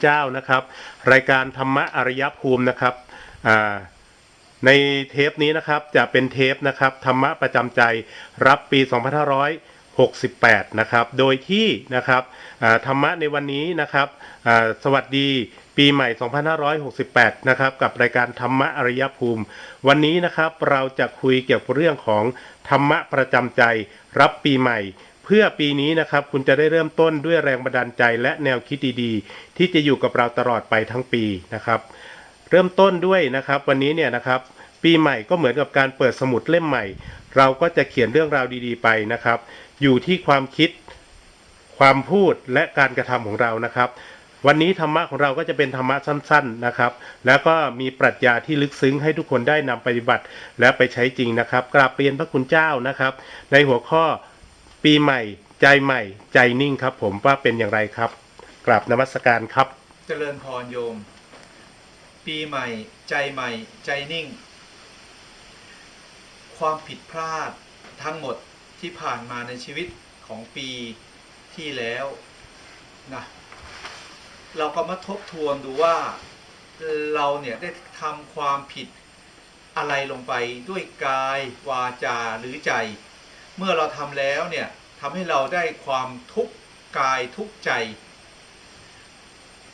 เจ้านะครับ รายการธรรมะอริยภูมินะครับในเทปนี้นะครับจะเป็นเทปนะครับธรรมะประจำใจรับปี 2568 นะครับ โดยที่นะครับธรรมะในวันนี้นะครับสวัสดีปีใหม่ 2568 นะครับกับรายการธรรมะอริยภูมิ วันนี้นะครับเราจะคุยเกี่ยวกับเรื่องของธรรมะประจำใจรับปีใหม่ พื่อปีนี้นะครับคุณจะได้เริ่มต้นด้วยแรงบันดาลใจและแนวคิดดีๆ ที่จะอยู่กับเราตลอดไปทั้งปีนะครับ เริ่มต้นด้วยนะครับ วันนี้เนี่ยนะครับปีใหม่ก็เหมือนกับการเปิดสมุดเล่มใหม่ เราก็จะเขียนเรื่องราวดีๆไปนะครับ อยู่ที่ความคิด ความพูดและการกระทำของเรานะครับ วันนี้ธรรมะของเราก็จะเป็นธรรมะสั้น ๆนะครับ แล้วก็มีปรัชญาที่ลึกซึ้งให้ทุกคนได้นำปฏิบัติ และไปใช้จริงนะครับกราบเรียนพระคุณเจ้านะครับ ในหัวข้อ ปีใหม่ ใจใหม่ ใจนิ่งครับ ผมว่าเป็นอย่างไรครับกราบนมัสการครับ เจริญพรโยม ปีใหม่ ใจใหม่ ใจนิ่ง ความผิดพลาดทั้งหมดที่ผ่านมาในชีวิตของปีที่แล้วนะเราก็มาทบทวนดูว่าเราเนี่ยได้ทำความผิดอะไรลงไปด้วยกายวาจาหรือใจ เมื่อเราทำแล้วเนี่ยทำให้เราได้ความทุกข์กายทุกข์ใจ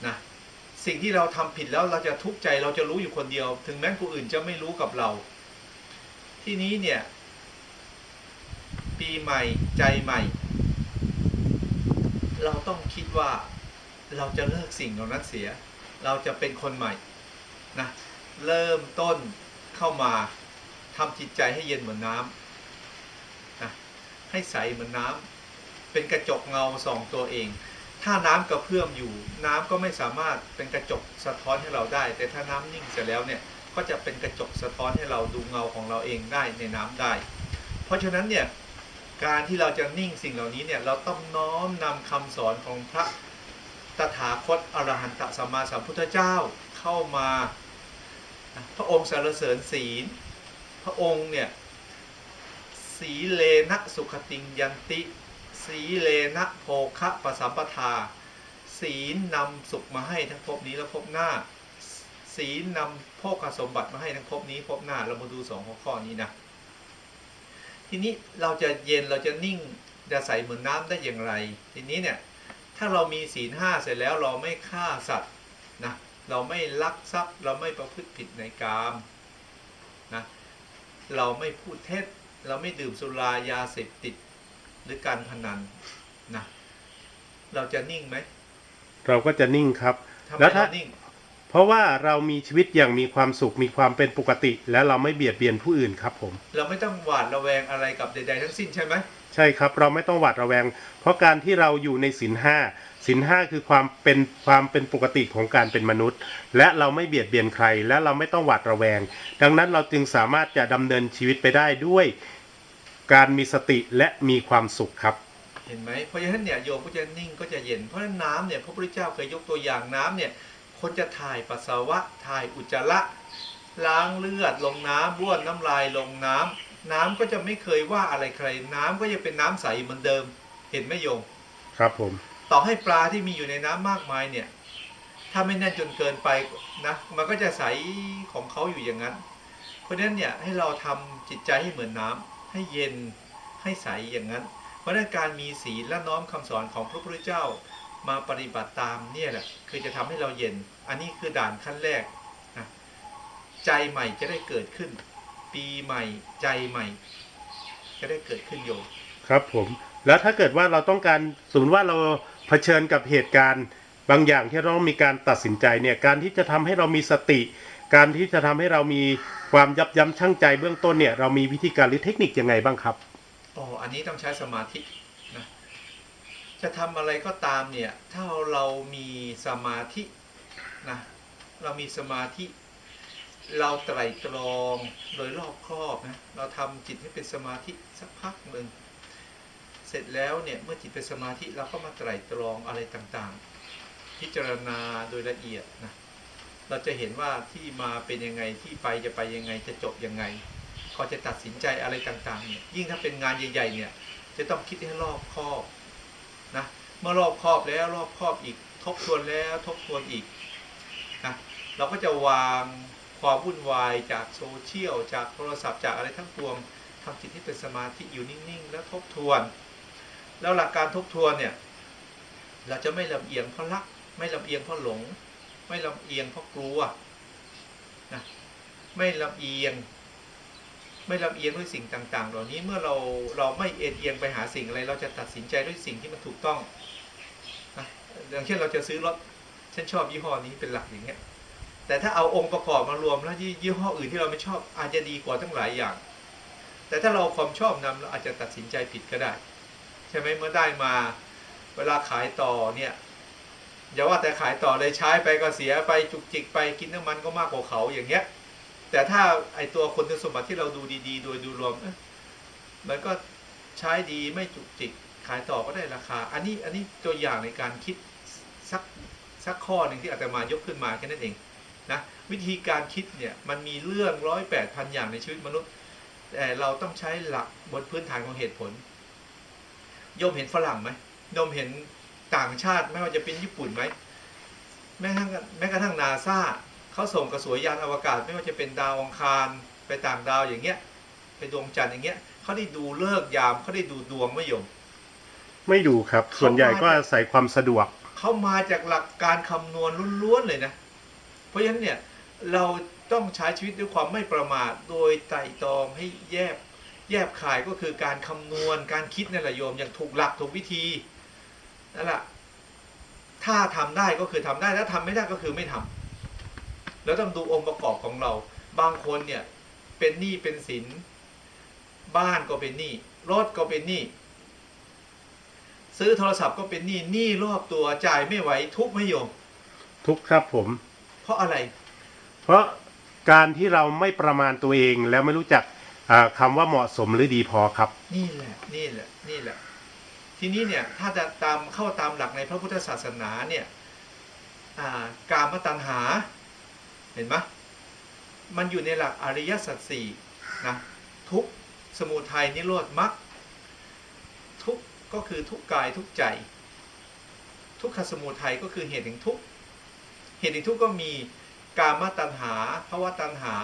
นะสิ่งที่เราทำผิดแล้วเราจะทุกข์ใจเราจะรู้อยู่คนเดียว ถึงแม้คนอื่นจะไม่รู้กับเรา ที่นี้เนี่ย ปีใหม่ใจใหม่ เราต้องคิดว่าเราจะเลิกสิ่งเหล่านั้นเสีย เราจะเป็นคนใหม่นะเริ่มต้นเข้ามาทำจิตใจให้เย็นเหมือนน้ำ ให้ใสเหมือนน้ำเป็นกระจกเงาส่องตัวเอง ถ้าน้ำกระเพื่อมอยู่ น้ำก็ไม่สามารถเป็นกระจกสะท้อนให้เราได้ แต่ถ้าน้ำนิ่งเสร็จแล้วเนี่ยก็จะเป็นกระจกสะท้อนให้เราดูเงาของเราเองได้ในน้ำได้ เพราะฉะนั้นเนี่ยการที่เราจะนิ่งสิ่งเหล่านี้เนี่ยเราต้องน้อมนำคำสอนของพระตถาคตอรหันตสัมมาสัมพุทธเจ้าเข้ามา พระองค์สรรเสริญศีล พระองค์เนี่ย สีเลนะสุขติงยันติ สีเลนะโภคะปสัมปทา ศีลนำสุขมาให้ทั้งภพนี้และภพหน้า ศีลนำโภคสมบัติมาให้ทั้งภพนี้ภพหน้าเรามาดูสองหัวข้อนี้นะทีนี้เราจะเย็นเราจะนิ่งจะใสเหมือนน้ำได้อย่างไร ทีนี้เนี่ยถ้าเรามีศีลห้าเสร็จแล้วเราไม่ฆ่าสัตว์นะเราไม่ลักทรัพย์ เราไม่ประพฤติผิดในกามนะเราไม่พูดเท็จ เราไม่ดื่มสุรายาเสพติดหรือการพนันนะเราจะนิ่งไหมเราก็จะนิ่งครับทำไมแล้วถ้าเรานิ่ง เพราะว่าเรามีชีวิตอย่างมีความสุขมีความเป็นปกติ และเราไม่เบียดเบียนผู้อื่นครับ ผม เราไม่ต้องหวาดระแวงอะไรกับใดๆทั้งสิ้นใช่ไหมใช่ครับ เราไม่ต้องหวาดระแวง เพราะการที่เราอยู่ในศีลห้าศีลห้าคือความเป็นความเป็นปกติของการเป็นมนุษย์ และเราไม่เบียดเบียนใคร และเราไม่ต้องหวาดระแวง ดังนั้นเราจึงสามารถจะดำเนินชีวิตไปได้ด้วย การมีสติและมีความสุขครับ เห็นไหมเพราะฉะนั้นเนี่ยโยมก็จะนิ่งก็จะเย็นเพราะฉะนั้นน้ำเนี่ยพระพุทธเจ้าเคยยกตัวอย่างน้ำเนี่ยคนจะถ่ายปัสสาวะถ่ายอุจจาระล้างเลือดลงน้ำบ้วนน้ำลายลงน้ำน้ำก็จะไม่เคยว่าอะไรใคร น้ำก็จะเป็นน้ำใสเหมือนเดิม เห็นไหมโยม ครับผม ต่อให้ปลาที่มีอยู่ในน้ำมากมายเนี่ย ถ้าไม่แน่นจนเกินไปนะ มันก็จะใสของเขาอยู่อย่างนั้น เพราะฉะนั้นเนี่ยให้เราทำจิตใจให้เหมือนน้ำ ให้เย็นให้ใสอย่างนั้น เพราะนั้นการมีศีลและน้อมคำสอนของพระพุทธเจ้ามาปฏิบัติตามเนี่ยแหละคือจะทำให้เราเย็น อันนี้คือด่านขั้นแรกนะใจใหม่จะได้เกิดขึ้น ปีใหม่ใจใหม่ จะได้เกิดขึ้นโยมครับผมแล้วถ้าเกิดว่าเราต้องการสมมติว่าเราเผชิญกับเหตุการณ์บางอย่างที่เราต้องมีการตัดสินใจเนี่ยการที่จะทำให้เรามีสติ การที่จะทำให้เรามีความยับยั้งชั่งใจเบื้องต้นเนี่ยเรามีวิธีการหรือเทคนิคยังไงบ้างครับอ๋ออันนี้ต้องใช้สมาธินะจะทำอะไรก็ตามเนี่ยถ้าเรามีสมาธินะเรามีสมาธิ เราไตร่ตรองโดยรอบครอบนะเราทำจิตให้เป็นสมาธิสักพักหนึ่งเสร็จแล้วเนี่ยเมื่อจิตเป็นสมาธิเราก็มาไตร่ตรองอะไรต่างๆ พิจารณาโดยละเอียดนะ เราจะเห็นว่าที่มาเป็นยังไงที่ไปจะไปยังไงจะจบยังไงพอจะตัดสินใจอะไรต่างๆเนี่ยยิ่งถ้าเป็นงานใหญ่ๆเนี่ยจะต้องคิดให้รอบคอบนะเมื่อรอบคอบแล้วรอบคอบอีก ทบทวนแล้วทบทวนอีกนะเราก็จะวางความวุ่นวายจากโซเชียลจากโทรศัพท์จากอะไรทั้งปวงทำจิตให้เป็นสมาธิอยู่นิ่งๆ แล้วทบทวน แล้วหลักการทบทวนเนี่ยเราจะไม่ลำเอียงเพราะรัก ไม่ลำเอียงเพราะหลง ไม่ลำเอียงเพราะกลัวนะไม่ลำเอียง ไม่ลำเอียงด้วยสิ่งต่างๆ เหล่านี้เมื่อเราเราไม่เอ็นเอียงไปหาสิ่งอะไร เราจะตัดสินใจด้วยสิ่งที่มันถูกต้องนะอย่างเช่นเราจะซื้อรถฉันชอบยี่ห้อนี้เป็นหลักอย่างเงี้ยแต่ถ้าเอาองค์ประกอบมารวมแล้วยี่ห้ออื่นที่เราไม่ชอบอาจจะดีกว่าทั้งหลายอย่าง แต่ถ้าเราความชอบนำเราอาจจะตัดสินใจผิดก็ได้ ใช่ไหมเมื่อได้มาเวลาขายต่อเนี่ย อย่าว่าแต่ขายต่อเลยใช้ไปก็เสียไปจุกจิกไปกินน้ำมันก็มากกว่าเขาอย่างเงี้ย แต่ถ้าไอตัวคุณสมบัติที่เราดูดีๆ โดยดูรวมมันก็ใช้ดีไม่จุกจิกขายต่อก็ได้ราคา อันนี้อันนี้ตัวอย่างในการคิดสักสักข้อหนึ่งที่อาตมายกขึ้นมาแค่นั้นเองนะวิธีการคิดเนี่ยมันมีเรื่องร้อยแปดพันอย่างในชีวิตมนุษย์แต่เราต้องใช้หลักบนพื้นฐานของเหตุผล โยมเห็นฝรั่งไหมโยมเห็น ต่างชาติไม่ว่าจะเป็นญี่ปุ่นไหมแม้กระทั่งแม้กระทั่งนาซาเขาส่งกระสวยยานอวกาศ ไม่ว่าจะเป็นดาวอังคารไปต่างดาวอย่างเงี้ยไปดวงจันทร์อย่างเงี้ยเขาได้ดูเลิกษ์ยามเขาได้ดูดวงไม่โยม ไม่ดูครับ ส่วนใหญ่ก็อาศัยความสะดวก เขามาจากหลักการคำนวณล้วนๆเลยนะ เพราะฉะนั้นเนี่ยเราต้องใช้ชีวิตด้วยความไม่ประมาทโดยไตร่ตรองให้แยบแยบขายก็คือการคำนวณการคิดนั่นแหละโยมอย่างถูกหลักถูกวิธี นั่นแหละถ้าทำได้ก็คือทำได้ถ้าทำไม่ได้ก็คือไม่ทำแล้วต้องดูองค์ประกอบของเรา บางคนเนี่ยเป็นหนี้เป็นสิน บ้านก็เป็นหนี้รถก็เป็นหนี้ซื้อโทรศัพท์ก็เป็นหนี้หนี้รอบตัวจ่ายไม่ไหวทุกข์ไม่โยมทุกครับผม เพราะอะไร เพราะการที่เราไม่ประมาณตัวเองแล้วไม่รู้จักอ่าคำว่าเหมาะสมหรือดีพอครับ นี่แหละ นี่แหละ นี่แหละ ทีนี้เนี่ยถ้าจะตามเข้าตามหลักในพระพุทธศาสนาเนี่ยการมตัณหาเห็นไหมมันอยู่ในหลักอริยสัจสี่นะทุกสมุทัยนิโรธมรรคทุกก็คือทุกกายทุกใจ ทุกขสมุทัยก็คือเหตุแห่งทุกเหตุแห่งทุกก็มีกามตัณหาภาวะตัณหา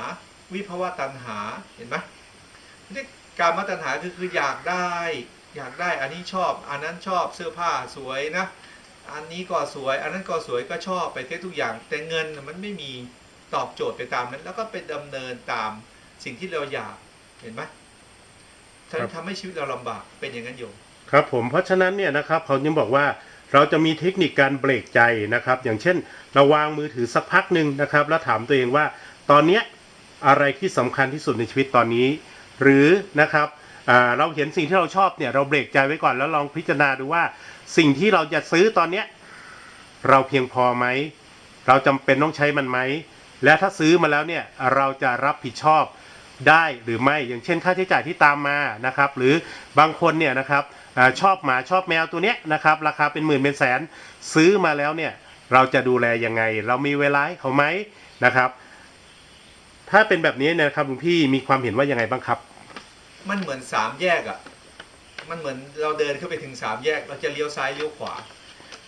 วิภาวะตัณหาเห็นไหมนี่การมตัณหาคือคืออยากได้ อยากได้อันนี้ชอบ อันนั้นชอบเสื้อผ้าสวยนะ อันนี้ก็สวย อันนั้นก็สวยก็ชอบไปเททุกอย่าง แต่เงินน่ะมันไม่มีตอบโจทย์ไปตามนั้น แล้วก็ไปดำเนินตามสิ่งที่เราอยากเห็นไหมทำทำให้ชีวิตเราลำบากเป็นอย่างนั้นโยมครับผมเพราะฉะนั้นเนี่ยนะครับเขายังบอกว่าเราจะมีเทคนิคการเบรกใจนะครับ อย่างเช่นเราวางมือถือสักพักหนึ่งนะครับ แล้วถามตัวเองว่า ตอนเนี้ยอะไรที่สำคัญที่สุดในชีวิตตอนนี้ หรือนะครับอ่า เราเห็นสิ่งที่เราชอบเนี่ยเราเบรกใจไว้ก่อนแล้วลองพิจารณาดูว่า สิ่งที่เราจะซื้อตอนเนี้ยเราเพียงพอไหมเราจำเป็นต้องใช้มันไหมและถ้าซื้อมาแล้วเนี่ยเราจะรับผิดชอบได้หรือไม่อย่างเช่นค่าใช้จ่ายที่ตามมานะครับ หรือบางคนเนี่ยนะครับอชอบหมาชอบแมวตัวเนี้ยนะครับ ราคาเป็นหมื่นเป็นแสนซื้อมาแล้วเนี่ยเราจะดูแลยังไง เรามีเวลาให้เขาไหมนะครับ ถ้าเป็นแบบนี้นยนะครับหลวงพี่มีความเห็นว่ายังไงบ้างครับ มันเหมือนสามแยกอะ่ะ มันเหมือนเราเดินเข้าไปถึงสามแยก เราจะเลี้ยวซ้ายเลี้ยวขวา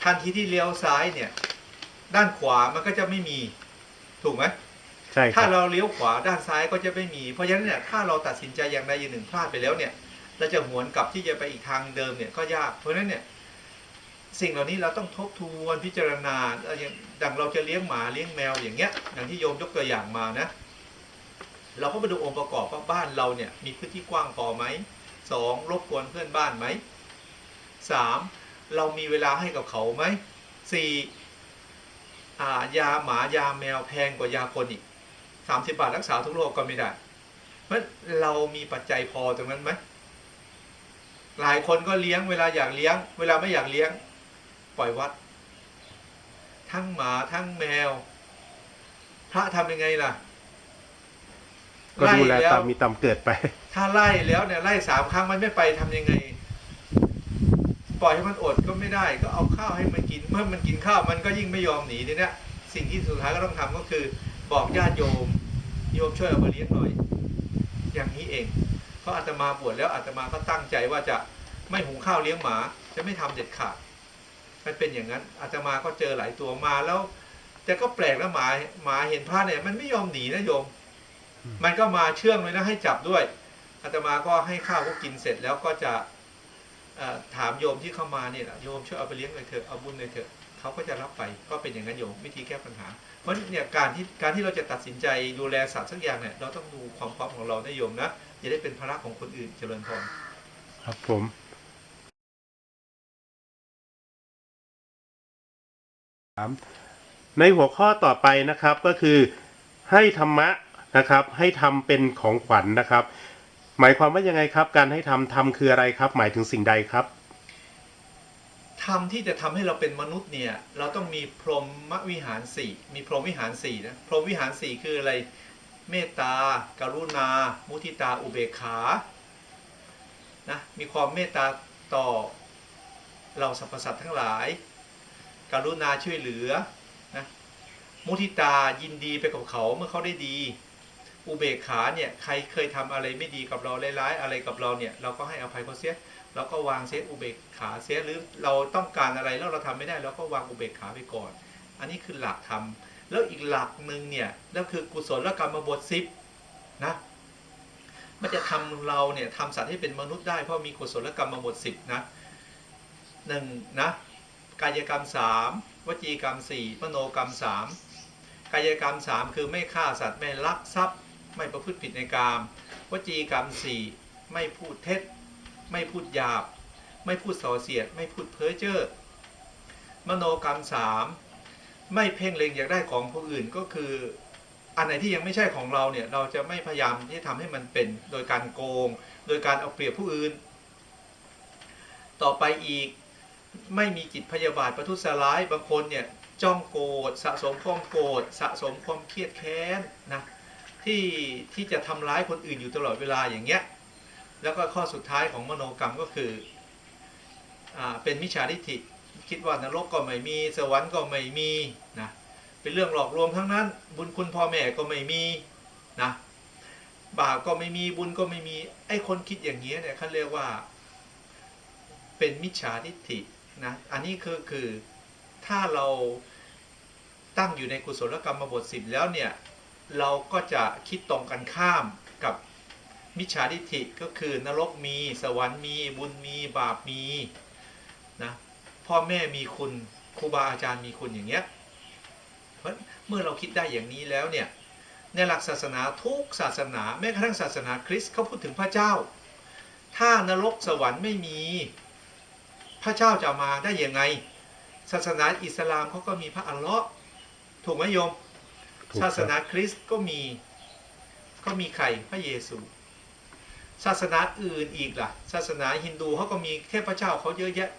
ทันทีที่เลี้ยวซ้ายเนี่ย ด้านขวามันก็จะไม่มี ถูกไหมใช่คถ้ารับเราเลี้ยวขวาด้านซ้ายก็จะไม่มี เพราะฉะนั้นเนี่ยถ้าเราตัดสินใจอย่างใดอย่างหนึ่งพลาดไปแล้วเนี่ย เราจะหวนกลับที่จะไปอีกทางเดิมเนี่ยก็ยาก เพราะฉะนั้นเนี่ยสิ่งเหล่านี้เราต้องทบทวนพิจารณาเอ่ออย่างดังเราจะเลี้ยงหมาเลี้ยงแมวอย่างเงี้ย อย่างที่โยมยกตัวอย่างมานะ เราก็มาดูองค์ประกอบว่าบ้านเราเนี่ยมีพื้นที่กว้างพอไหมสองรบกวนเพื่อนบ้านไหมสามเรามีเวลาให้กับเขาไหมสี่อ่ายาหมายาแมวแพงกว่ายาคนอีกสามสิบบาทรักษาทุกโรคก็ไม่ได้ เพราะเรามีปัจจัยพอตรงนั้นไหมหลายคนก็เลี้ยงเวลาอยากเลี้ยง เวลาไม่อยากเลี้ยง ปล่อยวัด ทั้งหมาทั้งแมว พระทำยังไงล่ะ ก็ดูแลไล้ตามมีตามเกิดไป ถ้าไล่แล้วเนี่ยไล่สามครั้งมันไม่ไปทำยังไง ปล่อยให้มันอดก็ไม่ได้ ก็เอาข้าวให้มันกิน เมื่อมันกินข้าวมันก็ยิ่งไม่ยอมหนีทีเนี้ยสิ่งที่สุดท้ายก็ต้องทำก็คือ บอกญาติโยมโยมช่วยเอามาเลี้ยงหน่อย อย่างนี้เอง เพราะอาตมาบวชแล้วอาตมาก็ตั้งใจว่าจะไม่หุงข้าวเลี้ยงหมา จะไม่ทำเด็ดขาดมันเป็นอย่างนั้นอาตมาก็เจอหลายตัวมาแล้ว แต่ก็แปลกนะหมาหมาเห็นพระเนี่ยมันไม่ยอมหนีนะโยมอื มมันก็มาเชื่องเลยนะให้จับด้วยอาตมาก็ให้ข้าวเขากินเสร็จแล้วก็จะเอ่อถามโยมที่เข้ามาเนี่ยแหละโยมช่วยเอาไปเลี้ยงเลยเถอะเอาบุญเลยเถอะเขาก็จะรับไปก็เป็นอย่างนั้นโยมวิธีแก้ปัญหา เพราะเนี่ยการที่การที่เราจะตัดสินใจดูแลสัตว์สักอย่างเนี่ยเราต้องดูความพร้อมของเรานะโยมนะอย่าได้เป็นภาระของคนอื่นเจริญพรครับผมในหัวข้อต่อไปนะครับก็คือให้ธรรมะ นะครับ ให้ทำเป็นของขวัญนะครับ หมายความว่ายังไงครับ การให้ทำทำคืออะไรครับ หมายถึงสิ่งใดครับธรรมที่จะทำให้เราเป็นมนุษย์เนี่ย เราต้องมีพรหมวิหารสี่มีพรหมวิหารสี่นะพรหมวิหารสี่คืออะไรเมตตากรุณา มุทิตาอุเบกขานะมีความเมตตาต่อเราสรรพสัตว์ทั้งหลาย กรุณาช่วยเหลือนะมุทิตายินดีไปกับเขาเมื่อเขาได้ดี อุเบกขาเนี่ยใครเคยทำอะไรไม่ดีกับเราร้ายๆอะไรกับเราเนี่ยเราก็ให้อภัยเขาเสียเราก็วางเสียอุเบกขาเสียหรือเราต้องการอะไรแล้วเราทำไม่ได้เราก็วางอุเบกขาไปก่อน อันนี้คือหลักธรรมแล้วอีกหลักหนึ่งเนี่ยแล้วคือกุศลกรรมบทสิบนะมันจะทำเราเนี่ยทำสัตว์ให้เป็นมนุษย์ได้เพราะมีกุศลกรรมบทสิบนะหนึ่งนะกายกรรมสามวจีกรรมสี่มโนกรรมสามกายกรรมสามคือไม่ฆ่าสัตว์ไม่ลักทรัพย์ ไม่ประพฤติผิดในกามวจีกรรมสี่ไม่พูดเท็จ ไม่พูดหยาบ ไม่พูดส่อเสียด ไม่พูดเพ้อเจ้อมโนกรรมสามไม่เพ่งเล็งอยากได้ของผู้อื่นก็คือ อันไหนที่ยังไม่ใช่ของเราเนี่ยเราจะไม่พยายามที่ทำให้มันเป็นโดยการโกง โดยการเอาเปรียบผู้อื่น ต่อไปอีกไม่มีจิตพยาบาทประทุษร้ายบางคนเนี่ยจ้องโกรธสะสมความโกรธสะสมความเครียดแค้นนะ ที่ที่จะทำร้ายคนอื่นอยู่ตลอดเวลาอย่างเงี้ยแล้วก็ข้อสุดท้ายของมโนกรรมก็คืออ่าเป็นมิจฉาทิฏฐิคิดว่านรกก็ไม่มีสวรรค์ก็ไม่มีนะเป็นเรื่องหลอกลวงทั้งนั้น บุญคุณพ่อแม่ก็ไม่มีนะบาปก็ไม่มีบุญก็ไม่มีไอ้คนคิดอย่างนี้ยเนี่ยเขาเรียกว่าเป็นมิจฉาทิฏฐินะอันนี้คือคือถ้าเราตั้งอยู่ในกุศลกรรมบทสิบแล้วเนี่ย เราก็จะคิดตรงกันข้ามกับมิจฉาทิฏฐิก็คือนรกมีสวรรค์มีบุญมีบาปมีนะพ่อแม่มีคุณครูบาอาจารย์มีคุณอย่างเงี้ยเพราะเมื่อเราคิดได้อย่างนี้แล้วเนี่ยในหลักศาสนาทุกศาสนาแม้กระทั่งศาสนาคริสต์เขาพูดถึงพระเจ้า ถ้านรกสวรรค์ไม่มี พระเจ้าจะมาได้ยังไง ศาสนาอิสลามเขาก็มีพระอัลเลาะห์ถูกไหมโยม ศาสนาคริสต์ก็มีก็มีใครพระเยซู ศาสนาอื่นอีกล่ะ ศาสนาฮินดูเขาก็มีเทพเจ้าเขาเยอะแยะ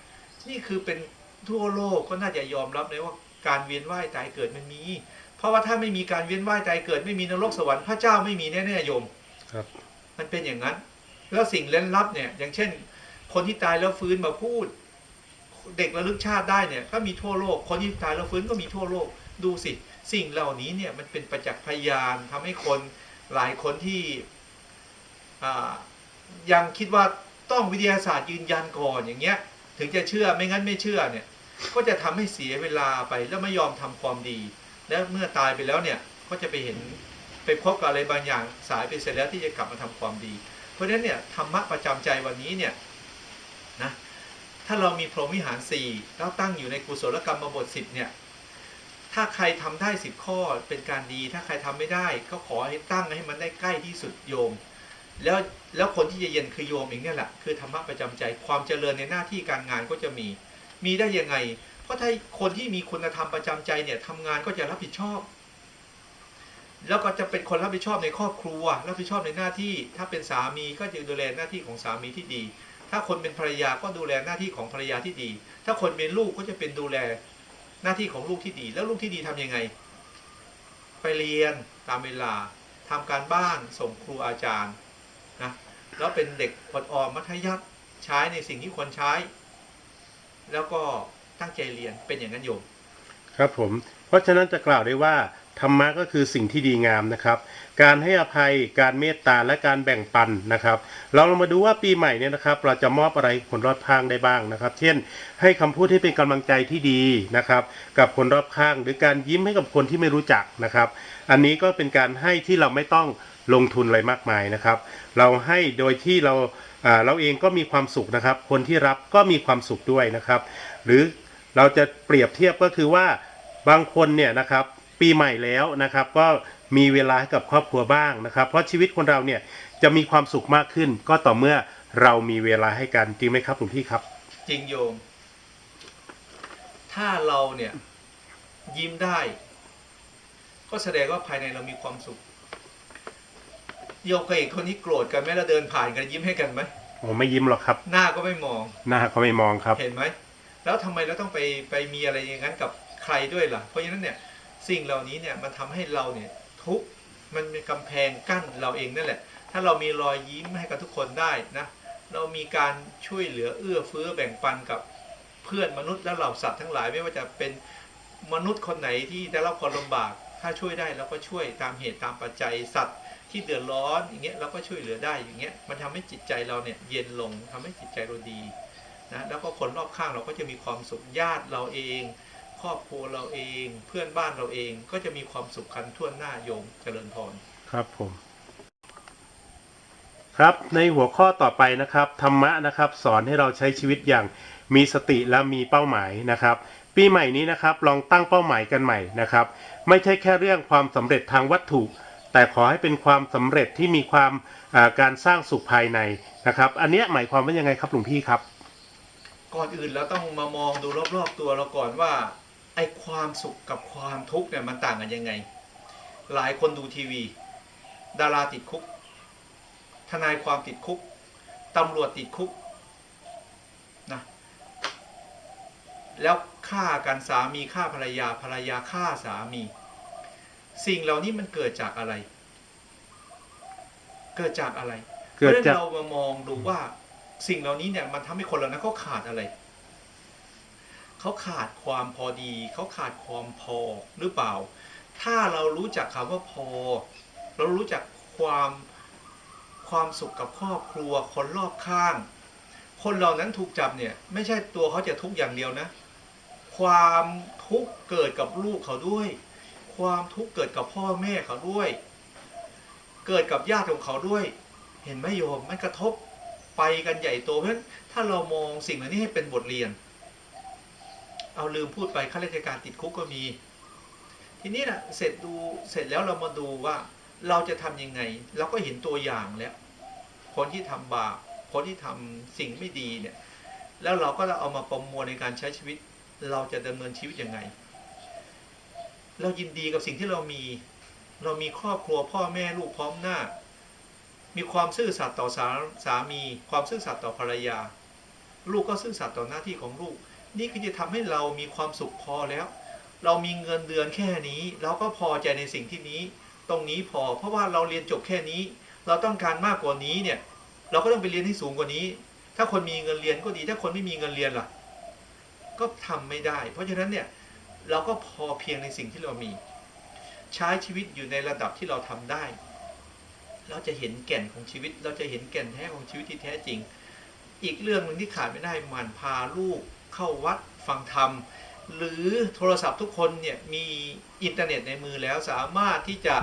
นี่คือเป็นทั่วโลกก็น่าจะยอมรับเลยว่าการเวียนว่ายตายเกิดมันมี เพราะว่าถ้าไม่มีการเวียนว่ายตายเกิด ไม่มีนรกสวรรค์พระเจ้าไม่มีแน่ๆโยมครับ มันเป็นอย่างนั้น แล้วสิ่งเล่นลับเนี่ย อย่างเช่น คนที่ตายแล้วฟื้นมาพูด เด็กระลึกชาติได้เนี่ย ก็มีทั่วโลก คนที่ตายแล้วฟื้นก็มีทั่วโลกดูสิ สิ่งเหล่านี้เนี่ยมันเป็นประจักษ์พยานทำให้คนหลายคนที่ยังคิดว่าต้องวิทยาศาสตร์ยืนยันก่อนอย่างเงี้ย ถึงจะเชื่อไม่งั้นไม่เชื่อเนี่ยก็จะทำให้เสียเวลาไปแล้วไม่ยอมทำความดี แล้วเมื่อตายไปแล้วเนี่ยก็จะไปเห็นไปพบกับอะไรบางอย่างสายไปเสร็จแล้วที่จะกลับมาทำความดี เพราะฉะนั้นเนี่ยธรรมะประจำใจวันนี้เนี่ยนะถ้าเรามีพรหมวิหารสี่แล้วตั้งอยู่ในกุศลกรรมบทสิบเนี่ย ถ้าใครทำได้สิบข้อเป็นการดี ถ้าใครทำไม่ได้ ก็ขอให้ตั้งให้มันได้ใกล้ที่สุดโยม แล้วแล้วคนที่จะเย็นคือโยมเองเนี่ยแหละคือธรรมะประจำใจความเจริญในหน้าที่การงานก็จะมี มีได้ยังไง เพราะถ้าคนที่มีคุณธรรมประจำใจเนี่ยทำงานก็จะรับผิดชอบ แล้วก็จะเป็นคนรับผิดชอบในครอบครัว รับผิดชอบในหน้าที่ ถ้าเป็นสามีก็จะดูแลหน้าที่ของสามีที่ดี ถ้าคนเป็นภรรยาก็ดูแลหน้าที่ของภรรยาที่ดี ถ้าคนเป็นลูกก็จะเป็นดูแล หน้าที่ของลูกที่ดี แล้วลูกที่ดีทำยังไง ไปเรียนตามเวลาทำการบ้านส่งครูอาจารย์นะแล้วเป็นเด็กอดออมมัธยัสถ์ใช้ในสิ่งที่ควรใช้ แล้วก็ตั้งใจเรียนเป็นอย่างนั้นโยมครับผม เพราะฉะนั้นจะกล่าวได้ว่า ธรรมะก็คือสิ่งที่ดีงามนะครับ การให้อภัยการเมตตาและการแบ่งปันนะครับ เราลองมาดูว่าปีใหม่เนี่ยนะครับ เราจะมอบอะไรคนรอบข้างได้บ้างนะครับ เช่น ให้คำพูดที่เป็นกำลังใจที่ดีนะครับ กับคนรอบข้าง หรือการยิ้มให้กับคนที่ไม่รู้จักนะครับ อันนี้ก็เป็นการให้ที่เราไม่ต้องลงทุนอะไรมากมายนะครับ เราให้โดยที่เราอ่าเราเองก็มีความสุขนะครับ คนที่รับก็มีความสุขด้วยนะครับ หรือเราจะเปรียบเทียบก็คือว่าบางคนเนี่ยนะครับ ปีใหม่แล้วนะครับ ก็มีเวลาให้กับครอบครัวบ้างนะครับ เพราะชีวิตคนเราเนี่ยจะมีความสุขมากขึ้น ก็ต่อเมื่อเรามีเวลาให้กันจริงไหมครับหลวงพี่ครับ จริงโยม ถ้าเราเนี่ยยิ้มได้ ก็แสดงว่าภายในเรามีความสุขโยมเคยเห็นคนนี้โกรธกันไหมแล้วเดินผ่านกันยิ้มให้กันไหมผมไม่ยิ้มหรอกครับ หน้าก็ไม่มอง หน้าเขาไม่มองครับ เห็นไหม แล้วทำไมเราต้องไปไปมีอะไรอย่างนั้นกับใครด้วยล่ะ เพราะฉะนั้นเนี่ย สิ่งเหล่านี้เนี่ยมันทำให้เราเนี่ยทุกมันเป็นกำแพงกั้นเราเองนั่นแหละ ถ้าเรามีรอยยิ้มให้กับทุกคนได้นะเรามีการช่วยเหลือเอื้อเฟื้อแบ่งปันกับเพื่อนมนุษย์และเหล่าสัตว์ทั้งหลายไม่ว่าจะเป็นมนุษย์คนไหนที่ได้รับความลำบาก ถ้าช่วยได้เราก็ช่วยตามเหตุตามปัจจัยสัตว์ที่เดือดร้อนอย่างเงี้ยเราก็ช่วยเหลือได้อย่างเงี้ยมันทำให้จิตใจเราเนี่ยเย็นลงทำให้จิตใจเราดีนะแล้วก็คนรอบข้างเราก็จะมีความสุขญาติเราเอง รอบครัวเราเอง เพื่อนบ้านเราเองก็จะมีความสุขกันทั่วหน้าโยมเจริญพรครับผม ครับในหัวข้อต่อไปนะครับธรรมะนะครับ สอนให้เราใช้ชีวิตอย่างมีสติและมีเป้าหมายนะครับ ปีใหม่นี้นะครับลองตั้งเป้าหมายกันใหม่นะครับ ไม่ใช่แค่เรื่องความสำเร็จทางวัตถุแต่ขอให้เป็นความสำเร็จที่มีความอ่าการสร้างสุขภายในนะครับ อันเนี้ยหมายความว่ายังไงครับหลวงพี่ครับ ก่อนอื่นเราต้องมามองดูรอบๆตัวเราก่อนว่า ไอ้ความสุขกับความทุกข์เนี่ยมันต่างกันยังไง หลายคนดูทีวี ดาราติดคุก ทนายความติดคุก ตำรวจติดคุกนะแล้วฆ่ากันสามีฆ่าภรรยาภรรยาฆ่าสามี สิ่งเหล่านี้มันเกิดจากอะไร เกิดจากอะไรเกิดจากพระฉะนั้นเรามามองดูว่าสิ่งเหล่านี้เนี่ยมันทำให้คนเรานั้นเขาขาดอะไร เขาขาดความพอดี เขาขาดความพอหรือเปล่า ถ้าเรารู้จักคำว่าพอ เรารู้จักความความสุขกับครอบครัวคนรอบข้าง คนเหล่านั้นถูกจับเนี่ยไม่ใช่ตัวเขาจะทุกข์อย่างเดียวนะ ความทุกข์เกิดกับลูกเขาด้วย ความทุกข์เกิดกับพ่อแม่เขาด้วย เกิดกับญาติของเขาด้วย เห็นไหมโยมมันกระทบไปกันใหญ่โตเพราะฉะนั้นถ้าเรามองสิ่งเหล่านี้ให้เป็นบทเรียน เอาลืมพูดไปข้าราชการติดคุกก็มี ทีนี้นะเสร็จดูเสร็จแล้วเรามาดูว่าเราจะทำยังไง เราก็เห็นตัวอย่างแล้ว คนที่ทำบาปคนที่ทำสิ่งไม่ดีเนี่ย แล้วเราก็เอามาประมวลในการใช้ชีวิต เราจะดำเนินชีวิตยังไง เรายินดีกับสิ่งที่เรามี เรามีครอบครัวพ่อแม่ลูกพร้อมหน้า มีความซื่อสัตย์ต่อสาสามี ความซื่อสัตย์ต่อภรรยา ลูกก็ซื่อสัตย์ต่อหน้าที่ของลูก นี่คือจะทำให้เรามีความสุขพอแล้ว เรามีเงินเดือนแค่นี้ เราก็พอใจในสิ่งที่นี้ ตรงนี้พอ เพราะว่าเราเรียนจบแค่นี้ เราต้องการมากกว่านี้เนี่ย เราก็ต้องไปเรียนให้สูงกว่านี้ ถ้าคนมีเงินเรียนก็ดี ถ้าคนไม่มีเงินเรียนล่ะ ก็ทำไม่ได้ เพราะฉะนั้นเนี่ยเราก็พอเพียงในสิ่งที่เรามี ใช้ชีวิตอยู่ในระดับที่เราทำได้ เราจะเห็นแก่นของชีวิต เราจะเห็นแก่นแท้ของชีวิตที่แท้จริง อีกเรื่องหนึ่งที่ขาดไม่ได้มันพาลูก เข้าวัดฟังธรรม หรือโทรศัพท์ทุกคนเนี่ยมีอินเทอร์เน็ตในมือแล้วสามารถที่จะ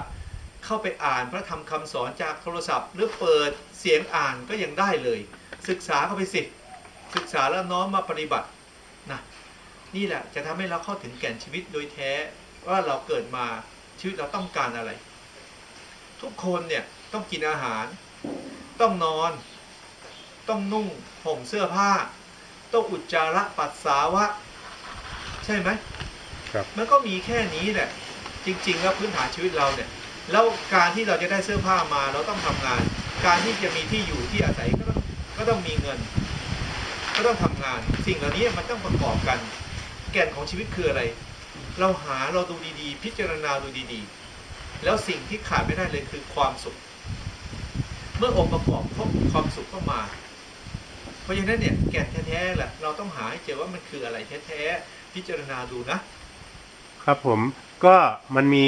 เข้าไปอ่านพระธรรมคำสอนจากโทรศัพท์ หรือเปิดเสียงอ่านก็ยังได้เลย ศึกษาเข้าไปสิศึกษาแล้วน้อมมาปฏิบัตินะนี่แหละจะทำให้เราเข้าถึงแก่นชีวิตโดยแท้ว่าเราเกิดมาชีวิตเราต้องการอะไร ทุกคนเนี่ยต้องกินอาหาร ต้องนอน ต้องนุ่งห่มเสื้อผ้า ต้องอุจจาระปัสสาวะ ใช่ไหมครับมันก็มีแค่นี้แหละจริงๆแล้วพื้นฐานชีวิตเราเนี่ยแล้วการที่เราจะได้เสื้อผ้ามาเราต้องทำงาน การที่จะมีที่อยู่ที่อาศัยก็ต้องก็ต้องมีเงิน ก็ต้องทำงาน สิ่งเหล่านี้มันต้องประกอบกัน แก่นของชีวิตคืออะไร เราหาเราดูดีๆ พิจารณาดูดีๆ แล้วสิ่งที่ขาดไม่ได้เลยคือความสุข เมื่อองค์ประกอบครบความสุขก็มาเพ ราะฉะนั้นเนี่ยแก่นแท้ๆแหละเราต้องหาให้เจอว่ามันคืออะไรแท้ๆพิจารณาดูนะ ครับผมก็มันมี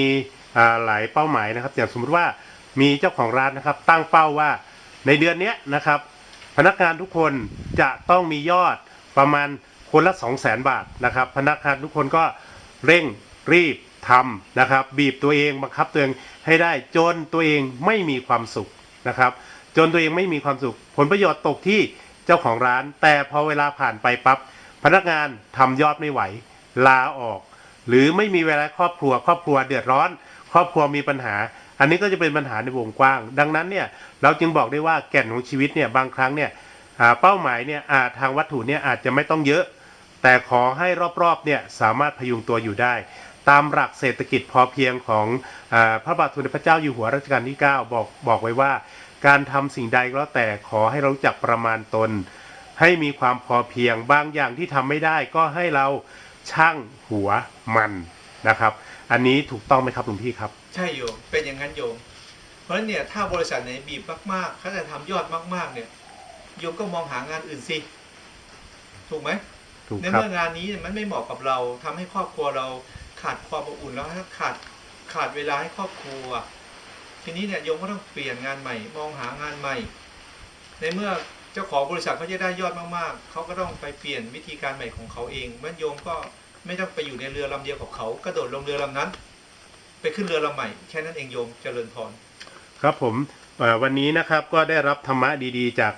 หลายเป้าหมายนะครับ อย่างสมมติว่ามีเจ้าของร้านนะครับ ตั้งเป้าว่าในเดือนนี้นะครับ พนักงานทุกคนจะต้องมียอดประมาณคนละ 2 0 0แสนบาทนะครับ พนักงานทุกคนก็เร่งรีบทำนะครับ บีบตัวเองบังคับตัวเองให้ได้จนตัวเองไม่มีความสุขนะครับ จนตัวเองไม่มีความสุข ผลประโยชน์ตกที่ เจ้าของร้าน แต่พอเวลาผ่านไปปั๊บพนักงานทำยอดไม่ไหว ลาออก หรือไม่มีเวลาครอบครัว ครอบครัวเดือดร้อน ครอบครัวมีปัญหา อันนี้ก็จะเป็นปัญหาในวงกว้าง ดังนั้นเนี่ยเราจึงบอกได้ว่าแก่นของชีวิตเนี่ยบางครั้งเนี่ยเป้าหมายเนี่ยาทางวัตถุเนี่ยอาจจะไม่ต้องเยอะ แต่ขอให้รอบๆเนี่ยสามารถพยุงตัวอยู่ได้ ตามหลักเศรษฐกิจพอเพียงของอพระบาทสมเด็จพระเจ้าอยู่หัวรัชกาลที่ 9 บอกบอกไว้ว่า การทำสิ่งใดก็แล้วแต่ขอให้เรารู้จักประมาณตน ให้มีความพอเพียงบางอย่างที่ทำไม่ได้ก็ให้เราช่างหัวมันนะครับ อันนี้ถูกต้องไหมครับหลวงพี่ครับ ใช่โยมเป็นอย่างนั้นโยม เพราะฉะนั้นเนี่ยถ้าบริษัทไหนบีบมากๆเขาจะทำยอดมากๆเนี่ยโยมก็มองหางานอื่นสิถูกไหมถูกในครับเมื่องานนี้มันไม่เหมาะกับเราทำให้ครอบครัวเราขาดความอบอุ่นแล้วขาดขาดเวลาให้ครอบครัว ทีนี้เนี่ยโยมก็ต้องเปลี่ยนงานใหม่ มองหางานใหม่ ในเมื่อเจ้าของบริษัทเขาจะได้ยอดมากๆ เขาก็ต้องไปเปลี่ยนวิธีการใหม่ของเขาเองมันโยมก็ไม่ต้องไปอยู่ในเรือลำเดียวกับเขากระโดดลงเรือลำนั้น ไปขึ้นเรือลำใหม่แค่นั้นเองโยมเจริญพรครับผมวันนี้นะครับก็ได้รับธรรมะดีๆ จาก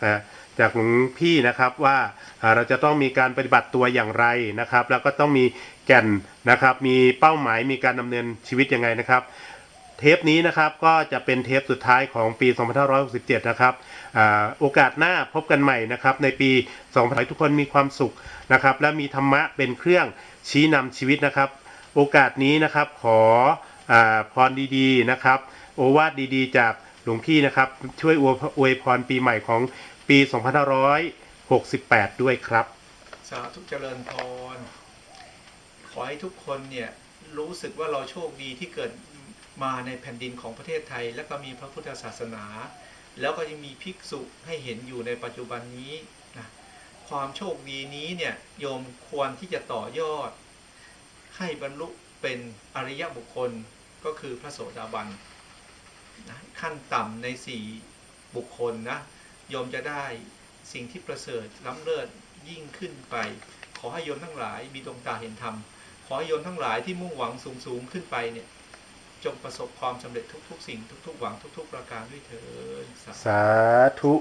จากหลวงพี่นะครับว่าอ่าเราจะต้องมีการปฏิบัติตัวอย่างไรนะครับ แล้วก็ต้องมีแก่นนะครับ มีเป้าหมายมีการดำเนินชีวิตยังไงนะครับ เทปนี้นะครับก็จะเป็นเทปสุดท้ายของปี 2567 นะครับอาโอกาสหน้าพบกันใหม่นะครับ ในปี2 0 0ทุกคนมีความสุขนะครับ และมีธรรมะเป็นเครื่องชี้นำชีวิตนะครับ โอกาสนี้นะครับขออาพรดีๆนะครับ โอวาทดีๆ จากหลวงพี่นะครับ ช่วยอวยพรปีใหม่ของปี 2568 ด้วยครับ สาธุเจริญพร ขอให้ทุกคนเนี่ยรู้สึกว่าเราโชคดีที่เกิด มาในแผ่นดินของประเทศไทย และก็มีพระพุทธศาสนา แล้วก็ยังมีภิกษุให้เห็นอยู่ในปัจจุบันนี้นะความโชคดีนี้เนี่ยโยมควรที่จะต่อยอด ให้บรรลุเป็นอริยบุคคลก็คือพระโสดาบันนะขั้นต่ำในสี่บุคคลนะโยมจะได้สิ่งที่ประเสริฐล้ำเลิศยิ่งขึ้นไป ขอให้โยมทั้งหลายมีดวงตาเห็นธรรม ขอให้โยมทั้งหลายที่มุ่งหวังสูงสูงขึ้นไปเนี่ย จงประสบความสำเร็จทุกๆ สิ่งทุก ๆ หวังทุก ๆ ประการด้วยเถิดสาธุสาธุ